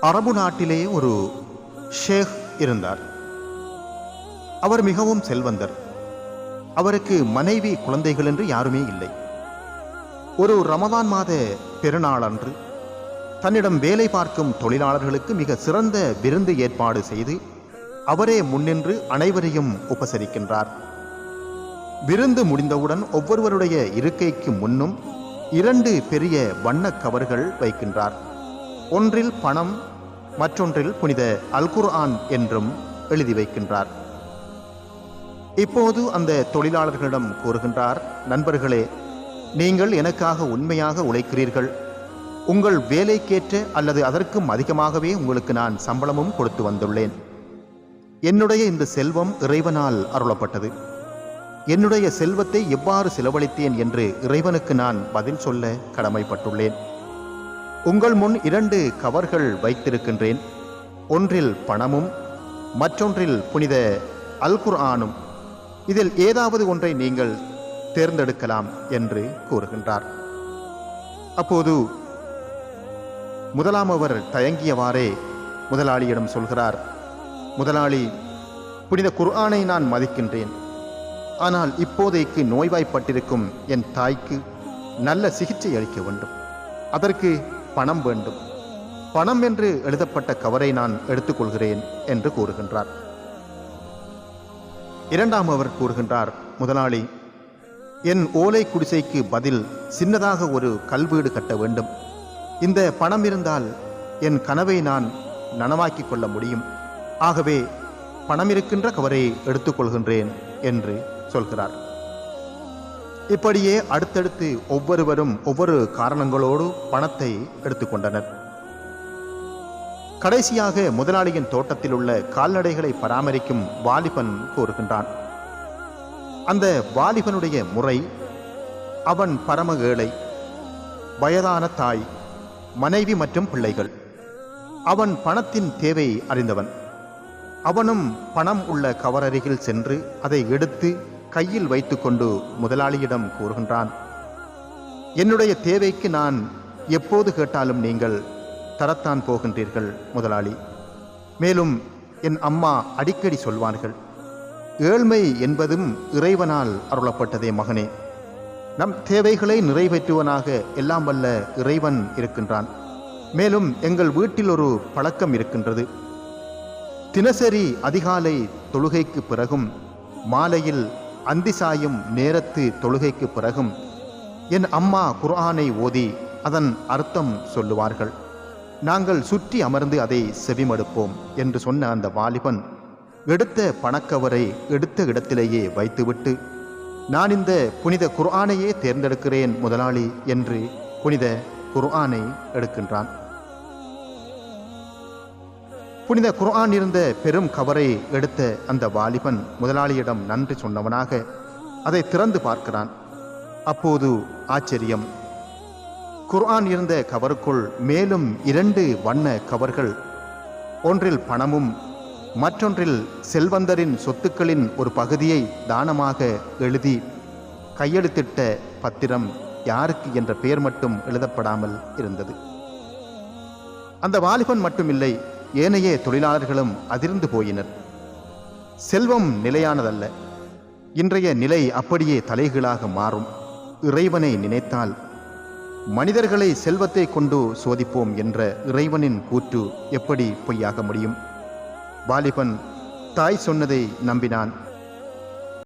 அரபு நாட்டிலே ஒரு ஷேக் இருந்தார். அவர் மிகவும் செல்வந்தர். அவருக்கு மனைவி குழந்தைகள் என்று யாருமே இல்லை. ஒரு ரமதான் மாத பெருநாளன்று தன்னிடம் வேலை பார்க்கும் தொழிலாளர்களுக்கு மிக சிறந்த விருந்து ஏற்பாடு செய்து அவரே முன்னின்று அனைவரையும் உபசரிக்கின்றார். விருந்து முடிந்தவுடன் ஒவ்வொருவருடைய இருக்கைக்கு முன்னும் இரண்டு பெரிய வண்ணக் கவர்கள் வைக்கின்றார். ஒன்றில் பணம் மற்றொன்றில் புனித அல்குர்ஆன் என்றும் எழுதி வைக்கின்றார். இப்போது அந்த தொழிலாளர்களிடம் கூறுகின்றார் நண்பர்களே நீங்கள் எனக்காக உண்மையாக உழைக்கிறீர்கள். உங்கள் வேலைக்கேற்ற அல்லது அதற்கும் அதிகமாகவே உங்களுக்கு நான் சம்பளமும் கொடுத்து வந்துள்ளேன். என்னுடைய இந்த செல்வம் இறைவனால் அருளப்பட்டது. என்னுடைய செல்வத்தை எவ்வாறு செலவழித்தேன் என்று இறைவனுக்கு நான் பதில் சொல்ல கடமைப்பட்டுள்ளேன். உங்கள் முன் இரண்டு கவர்கள் வைத்திருக்கின்றேன். ஒன்றில் பணமும் மற்றொன்றில் புனித அல்குர்ஆனும். இதில் ஏதாவது ஒன்றை நீங்கள் தேர்ந்தெடுக்கலாம் என்று கூறுகின்றார். அப்போது முதலாம் அவர் தயங்கியவாறே முதலாளியிடம் சொல்கிறார் முதலாளி புனித குர்ஆனை நான் மதிக்கின்றேன். ஆனால் இப்போதைக்கு நோய்வாய்ப்பட்டிருக்கும் என் தாய்க்கு நல்ல சிகிச்சை அளிக்க வேண்டும். அதற்கு பணம் வேண்டும். பணம் என்று எழுதப்பட்ட கவரை நான் எடுத்துக்கொள்கிறேன் என்று கூறுகின்றார். இரண்டாம் அவர் கூறுகின்றார் முதலாளி என் ஓலை குடிசைக்கு பதில் சின்னதாக ஒரு கல்வீடு கட்ட வேண்டும். இந்த பணம் இருந்தால் என் கனவை நான் நனவாக்கிக் கொள்ள முடியும். ஆகவே பணம் இருக்கின்ற கவரை எடுத்துக்கொள்கின்றேன் என்று சொல்கிறார். இப்படியே அடுத்தடுத்து ஒவ்வொருவரும் ஒவ்வொரு காரணங்களோடு பணத்தை எடுத்துக்கொண்டனர். கடைசியாக முதலாளியின் தோட்டத்தில் உள்ள கால்நடைகளை பராமரிக்கும் வாலிபன் கூறுகின்றான். அந்த வாலிபனுடைய முறை அவன் பரம ஏழை வயதான தாய் மனைவி மற்றும் பிள்ளைகள். அவன் பணத்தின் தேவை அறிந்தவன். அவனும் பணம் உள்ள கவரருகில் சென்று அதை எடுத்து கையில் வைத்துக்கொண்டு முதலாளியிடம் கூறுகின்றான் என்னுடைய தேவைக்கு நான் எப்போது கேட்டாலும் நீங்கள் தரத்தான் போகின்றீர்கள் முதலாளி. மேலும் என் அம்மா அடிக்கடி சொல்வார்கள் ஏழ்மை என்பதும் இறைவனால் அருளப்பட்டதே மகனே. நம் தேவைகளை நிறைவேற்றுவனாக எல்லாம் வல்ல இறைவன் இருக்கின்றான். மேலும் எங்கள் வீட்டில் ஒரு பழக்கம் இருக்கின்றது. தினசரி அதிகாலை தொழுகைக்கு பிறகும் மாலையில் அந்தி சாயும் நேரத்து தொழுகைக்கு பிறகும் என் அம்மா குர்ஆனை ஓதி அதன் அர்த்தம் சொல்லுவார்கள். நாங்கள் சுற்றி அமர்ந்து அதை செவிமடுப்போம் என்று சொன்ன அந்த வாலிபன் எடுத்த பணக்கவரை எடுத்த இடத்திலேயே வைத்துவிட்டு நான் இந்த புனித குர்ஆனையே தேர்ந்தெடுக்கிறேன் முதலாளி என்று புனித குர்ஆனை எடுக்கின்றான். புனித குர்ஆன் இருந்த பெரும் கவரை எடுத்த அந்த வாலிபன் முதலாளியிடம் நன்றி சொன்னவனாக அதை திறந்து பார்க்கிறான். அப்போது ஆச்சரியம். குர்ஆன் இருந்த கவருக்குள் மேலும் இரண்டு வண்ண கவர்கள் ஒன்றில் பணமும் மற்றொன்றில் செல்வந்தரின் சொத்துக்களின் ஒரு பகுதியை தானமாக எழுதி கையெழுத்திட்ட பத்திரம் யாருக்கு என்ற பெயர் மட்டும் எழுதப்படாமல் இருந்தது. அந்த வாலிபன் மட்டுமில்லை ஏனைய தொழிலாளர்களும் அதிர்ந்து போயினர். செல்வம் நிலையானதல்ல. இன்றைய நிலை அப்படியே தலைகீழாக மாறும். இறைவனை நினைத்தால் மனிதர்களை செல்வத்தை கொண்டு சோதிப்போம் என்ற இறைவனின் கூற்று எப்படி பொய்யாக முடியும்? வாலிபன் தாய் சொன்னதை நம்பினான்.